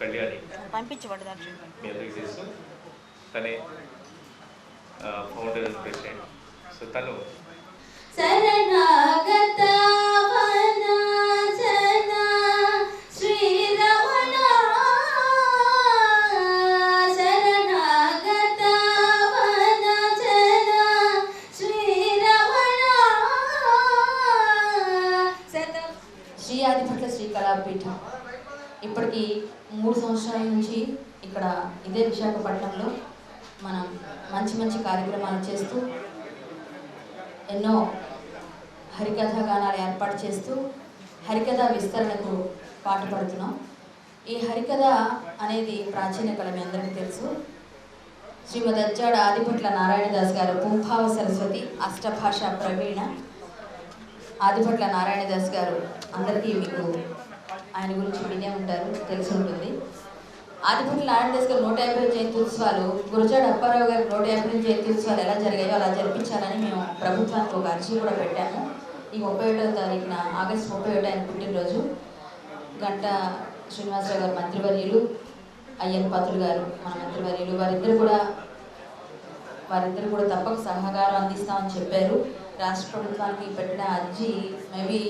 కళ్యాణి పంపించబడి మీ అందరికీ తెలుసు. తనే ఫౌండర్ ప్రెసిడెంట్ సో తను ఇప్పటికి మూడు సంవత్సరాల నుంచి ఇక్కడ ఇదే విశాఖపట్నంలో మనం మంచి మంచి కార్యక్రమాలు చేస్తూ ఎన్నో హరికథ గానాలు ఏర్పాటు చేస్తూ హరికథ విస్తరణకు పాటుపడుతున్నాం ఈ హరికథ అనేది ప్రాచీన కళ మీ అందరికీ తెలుసు. శ్రీమద్ అజ్జాడ ఆదిపట్ల నారాయణదాస్ గారు పుంభావ సరస్వతి అష్టభాష ప్రవీణ. ఆదిపట్ల నారాయణదాస్ గారు అందరికీ మీకు ఆయన గురించి వినే ఉంటారు తెలిసి ఉంటుంది. ఆదిపట్ల నారాయణదాస్ గారు నూట యాభై జయంతి ఉత్సవాలు గురజాడ అప్పారావు గారి నూట యాభై జయంతి ఉత్సవాలు ఎలా జరిగాయో అలా జరిపించాలని మేము ప్రభుత్వానికి ఒక అర్జీ కూడా పెట్టాము. ఈ ముప్పై ఒకటో తారీఖున ఆగస్టు ముప్పై ఒకటి ఆయన పుట్టినరోజు. గంట శ్రీనివాసరావు గారు మంత్రివర్యులు అయ్యన్ పాత్రులు గారు మన మంత్రివర్యులు వారిద్దరు కూడా వారిద్దరు కూడా తప్పక సహకారం అందిస్తామని చెప్పారు. రాష్ట్ర ప్రభుత్వానికి పెట్టిన అర్జీ మేబీ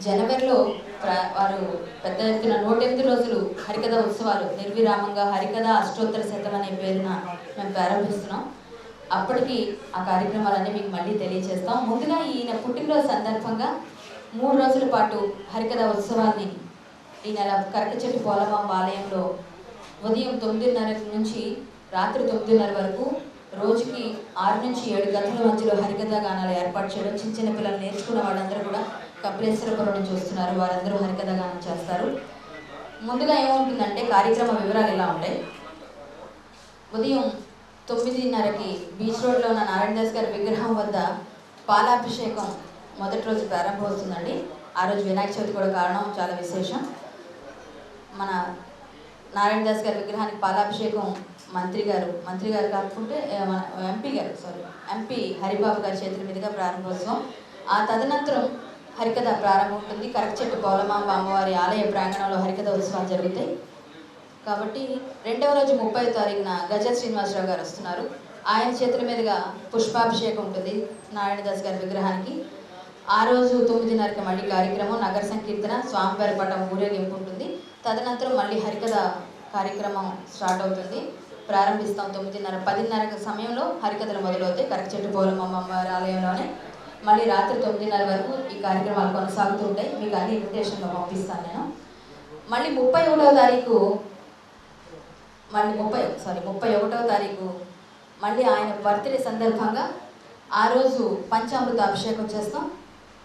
జనవరిలో ప్ర- వారు పెద్ద ఎత్తున నూట ఎనిమిది రోజులు హరికథ ఉత్సవాలు నిర్విరామంగా హరికథ అష్టోత్తర శతం అనే పేరున మేము ప్రారంభిస్తున్నాం. అప్పటికి ఆ కార్యక్రమాలన్నీ మీకు మళ్ళీ తెలియజేస్తాం ముందుగా ఈయన పుట్టినరోజు సందర్భంగా మూడు రోజుల పాటు హరికథ ఉత్సవాన్ని ఈ నెల కరకచెట్టు పోలమాంబ ఆలయంలో ఉదయం తొమ్మిదిన్నర నుంచి రాత్రి తొమ్మిదిన్నర వరకు రోజుకి ఆరు నుంచి ఏడు గంటల మధ్యలో హరికథ గానాలు ఏర్పాటు చేయడం చిన్న చిన్న పిల్లలు నేర్చుకున్న వాళ్ళందరూ కూడా కపిలేశ్వరపురం నుంచి వస్తున్నారు. వారందరూ హరికథా గానం చేస్తారు. ముందుగా ఏమవుతుందంటే కార్యక్రమ వివరాలు ఇలా ఉంటాయి? ఉదయం తొమ్మిదిన్నరకి బీచ్ రోడ్లో ఉన్న నారాయణదాస్ గారి విగ్రహం వద్ద పాలాభిషేకం మొదటి రోజు ప్రారంభమవుతుందండి. ఆ రోజు వినాయక చవితి కూడా కారణం చాలా విశేషం. మన నారాయణదాస్ గారి విగ్రహానికి పాలాభిషేకం మంత్రి గారు మంత్రి గారు కాకుంటే మన ఎంపీ గారు సారీ ఎంపీ హరిబాబు గారి చేతుల మీదుగా ప్రారంభోత్సవం. ఆ తదనంతరం హరికథ ప్రారంభం ఉంటుంది. కరకచెట్టు పౌలమాంబ అమ్మవారి ఆలయ ప్రాంగణంలో హరికథ ఉత్సవాలు జరుగుతాయి. కాబట్టి రెండవ రోజు ముప్పై తారీఖున గజ శ్రీనివాసరావు గారు వస్తున్నారు. ఆయన చేతుల మీదుగా పుష్పాభిషేకం ఉంటుంది నారాయణదాస్ గారి విగ్రహానికి. ఆ రోజు తొమ్మిదిన్నరకి మళ్ళీ కార్యక్రమం నగర సంకీర్తన స్వామివారి పటం ఊరేగింపు ఉంటుంది. తదనంతరం మళ్ళీ హరికథ కార్యక్రమం స్టార్ట్ అవుతుంది. ప్రారంభిస్తాం తొమ్మిదిన్నర పదిన్నర సమయంలో హరికథలు మొదలవుతాయి. కరకచెట్టు పోలమ్మ ఆలయంలోనే. మళ్ళీ రాత్రి తొమ్మిదిన్నర వరకు ఈ కార్యక్రమాలు కొనసాగుతూ ఉంటాయి. మీకు అన్ని ఇన్విటేషన్లో పంపిస్తాను నేను. మళ్ళీ ముప్పై ఒకటవ తారీఖు మళ్ళీ ముప్పై సారీ ముప్పై ఒకటవ తారీఖు మళ్ళీ ఆయన బర్త్డే సందర్భంగా ఆ రోజు పంచామృత అభిషేకం చేస్తాం.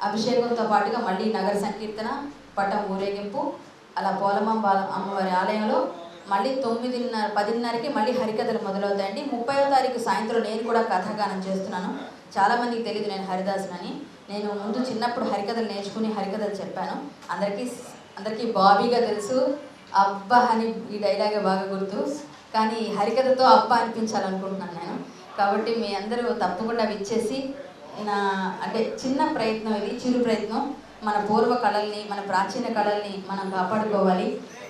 అభిషేకంతో పాటుగా మళ్ళీ నగర సంకీర్తన పటం ఊరేగింపు అలా పోలమాంబ అమ్మవారి ఆలయంలో మళ్ళీ తొమ్మిదిన్నర పదిన్నరకి మళ్ళీ హరికథలు మొదలవుతాయండి. ముప్పైవ తారీఖు సాయంత్రం నేను కూడా కథాగానం చేస్తున్నాను. చాలామందికి తెలియదు నేను హరిదాసునని. నేను ముందు చిన్నప్పుడు హరికథలు నేర్చుకుని హరికథలు చెప్పాను. అందరికీ అందరికీ బాబీగా తెలుసు. అబ్బా అని ఈ డైలాగే బాగా గుర్తు. కానీ హరికథతో అబ్బా అనిపించాలనుకుంటున్నాను నేను. కాబట్టి మీ అందరూ తప్పకుండా విచ్చేసి నా అంటే చిన్న ప్రయత్నం ఇది చిరు ప్రయత్నం. మన పూర్వ కళల్ని మన ప్రాచీన కళల్ని మనం కాపాడుకోవాలి.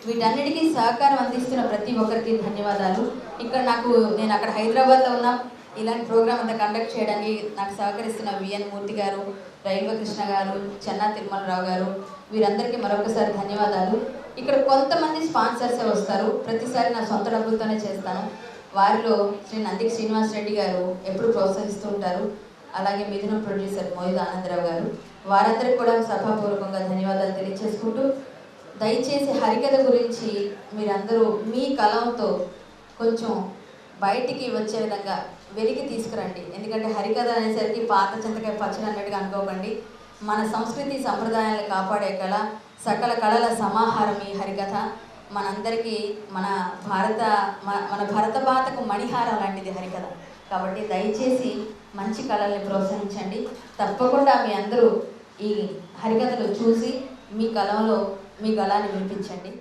వీటన్నిటికీ సహకారం అందిస్తున్న ప్రతి ఒక్కరికి ధన్యవాదాలు. ఇక్కడ నాకు నేను అక్కడ హైదరాబాద్లో ఉన్న. ఇలాంటి ప్రోగ్రామ్ అంతా కండక్ట్ చేయడానికి నాకు సహకరిస్తున్న విఎన్ మూర్తి గారు రైల్వే కృష్ణ గారు చెన్నా తిరుమలరావు గారు వీరందరికీ మరొకసారి ధన్యవాదాలు. ఇక్కడ కొంతమంది స్పాన్సర్సే వస్తారు. ప్రతిసారి నా సొంత డబ్బులతోనే చేస్తాను. వారిలో శ్రీ నందికి శ్రీనివాస్ రెడ్డి గారు ఎప్పుడు ప్రోత్సహిస్తూ ఉంటారు. అలాగే మిథున ప్రొడ్యూసర్ మోహిద్ ఆనందరావు గారు వారందరికీ కూడా సభాపూర్వకంగా ధన్యవాదాలు తెలియజేసుకుంటూ దయచేసి హరికథ గురించి మీరందరూ మీ కలంతో కొంచెం బయటికి వచ్చే విధంగా వెలికి తీసుకురండి. ఎందుకంటే హరికథ అనేసరికి పాత చింతకాయ పచ్చడి అన్నట్టుగా అనుకోకండి. మన సంస్కృతి సంప్రదాయాలను కాపాడే కళ సకల కళల సమాహారం ఈ హరికథ. మనందరికీ మన భారత మ- మన భరత పాతకు మణిహారం లాంటిది హరికథ. కాబట్టి దయచేసి మంచి కళల్ని ప్రోత్సహించండి. తప్పకుండా మీ అందరూ ఈ హరికథలు చూసి మీ కళలో మీ గళాన్ని వినిపించండి.